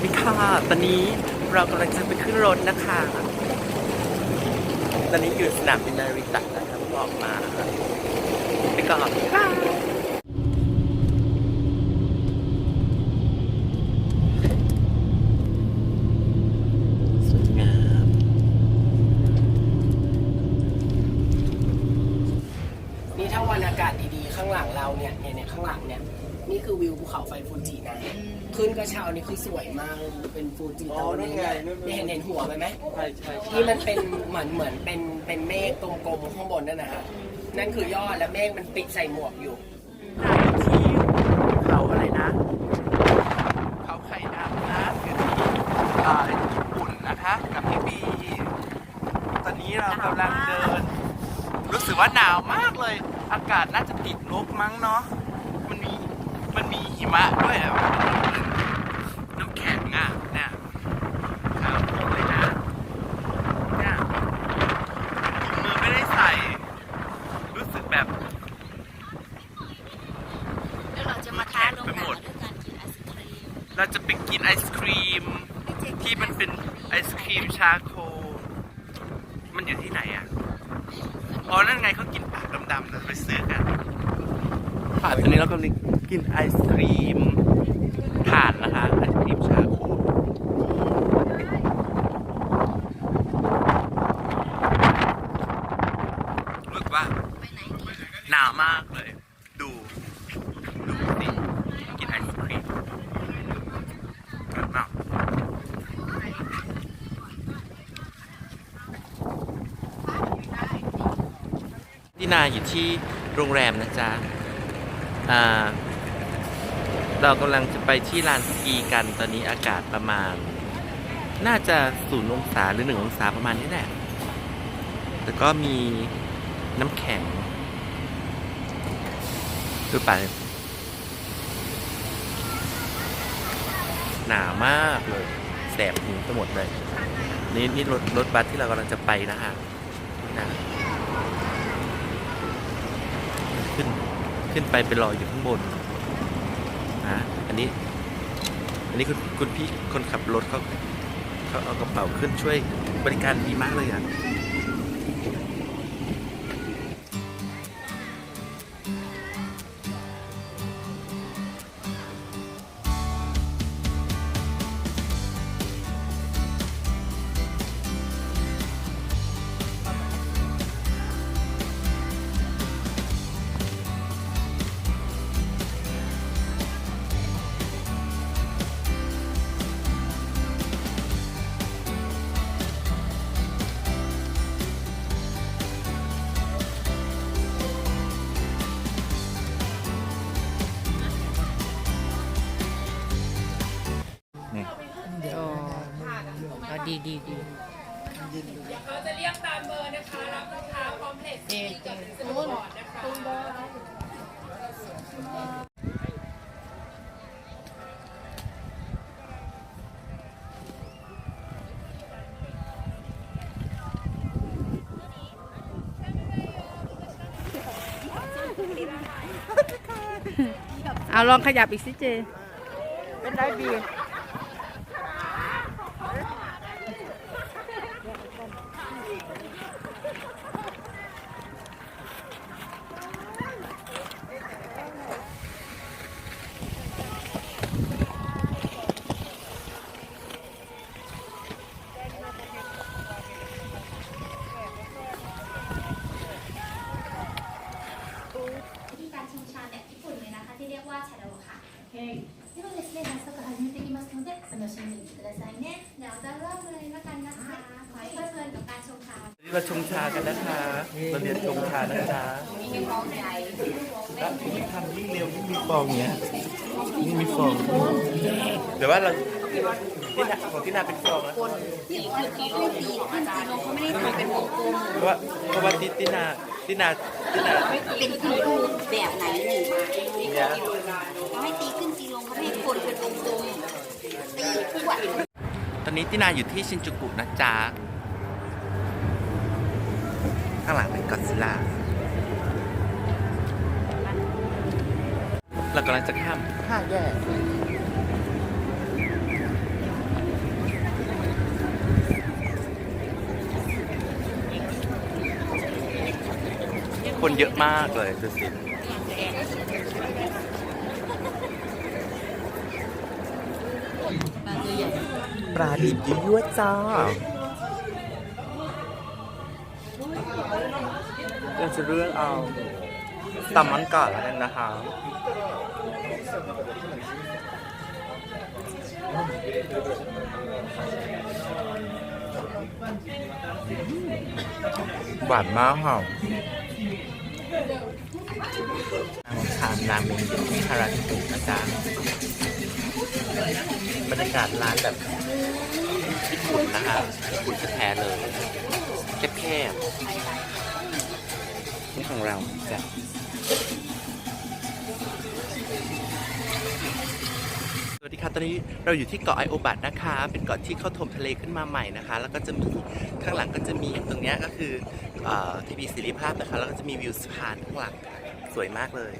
วัสดีค่ะ ตอนนี้เรากำลังจะไปขึ้นรถนะคะ ตอนนี้อยู่สนามบินนาริตะนะครับออกมาไปก่อนบ๊ายบายสวยงามนี่ถ้าวันอากาศดีๆ ข้างหลังเราเนี่ยเนี่ยเนี่ยข้างหลังเนี่ย นี่คือวิวภูเขาไฟฟูจิ ขึ้นกระเช้านี่คือสวยมากเลยเป็นฟูจิอ๋อนั่นไงนั่นไงนี่เห็นเห็นหัวไหมไหมใช่ใช่ใช่ที่มันเป็นเหมือนเหมือนเป็นเป็นเมฆกลมๆข้างบนนั่นนะฮะนั่นคือยอดแล้วเมฆมันปิดใส่หมวกอยู่ที่เขาอะไรนะ เขาไข่ดำนะอยู่ที่อ่าญี่ปุ่นนะคะกับพี่บีตอนนี้เรากำลังเดิน รู้สึกว่าหนาวมากเลย อากาศน่าจะติดลบมั้งเนาะมันมีมันมีหิมะด้วยอะน้ำแข็งอะเนี่ยขาวโพลนเลยนะเนี่ยถุงมือไม่ได้ใส่ รู้สึกแบบ แล้วเราจะมาท้าลงหนาวด้วยการกินไอศครีม เราจะไปกินไอศครีม ที่มันเป็นไอศครีมชาโค มันอยู่ที่ไหนอะ อ๋อ นั่นไงเขากินปากดำๆเราไปซื้อกันค่ะตอนนี้เรากำลังกินไอศครีมถ่านนะคะ ไอศครีมชาโค รู้สึกว่า ไปไหนดี หนาวมากเลย ดู ดูสิกินไอศครีมอร่อยมากี่นาอยู่ที่โรงแรมนะจ๊ะเรากำลังจะไปที่ลานสกีกันตอนนี้อากาศประมาณ น่าจะศูนย์องศาหรือหนึ่งองศาประมาณนี้แหละ แต่ก็มีน้ำแข็งดูไปหนาวมากเลยแสบหูไปหมดเลย นี่นี่รถรถบัสที่เรากำลังจะไปนะคะนะขึ้น ขึ้นไปไปรออยู่ข้างบนอะอันนี้ อันนี้คุณคุณพี่คนขับรถเขาเขาเอากระเป๋าขึ้นช่วยบริการดีมากเลยอะ ดีดีดีเขาจะเรียกตามเบอร์นะคะ รับลูกค้าพร้อมเพลทเอ๊ะกับสมุดบอร์ดนะคะเอาลองขยับอีกสิเจ เป็นได้บี กันนะคะเราเรียนชงชานะจ๊ะแล้วยิ่งทำยิ่งเร็วยิ่งมีฟองเนี้ยยิ่งมีฟองเดี๋ยวว่าเราที่นาของที่นาเป็นฟองนะตีขึ้นตีขึ้นตีขึ้นตีลงเขาไม่ได้ทำเป็นวงกลมเพราะว่าเพราะว่าที่ที่นาที่นาที่นาเป็นขึ้นรูปแบบไหนหนึ่งเนี่ยเขาให้ตีขึ้นตีลงเขาไม่ให้คนเป็นวงกลมตีขวดตอนนี้ที่นาอยู่ที่ชินจูกุนะจ๊ะ ข้างหลังเป็นก็ซิล่าเรากำลังจะข้ามข้าแยกคนเยอะมากเลยดูสิปลาดิบยั่วจ้า เราจะเลือกเอาแซลมอนก่อนแล้วกันนะคะหวานมากค่ะทานราเมงอยู่ที่ฮาราจูกุนะจ๊ะบรรยากาศร้านแบบญี่ปุ่นนะคะญี่ปุ่นแท้เลย แคบๆนี่ของเราจ้ะสวัสดีค่ะตอนนี้เราอยู่ที่เกาะไอโอบัตนะคะ เป็นเกาะที่เขาถมทะเลขึ้นมาใหม่นะคะ แล้วก็จะมีข้างหลังก็จะมีตรงเนี้ยก็คืออ่อทีวีสิริภาพนะคะ แล้วก็จะมีวิวสะพานข้างหลังสวยมากเลย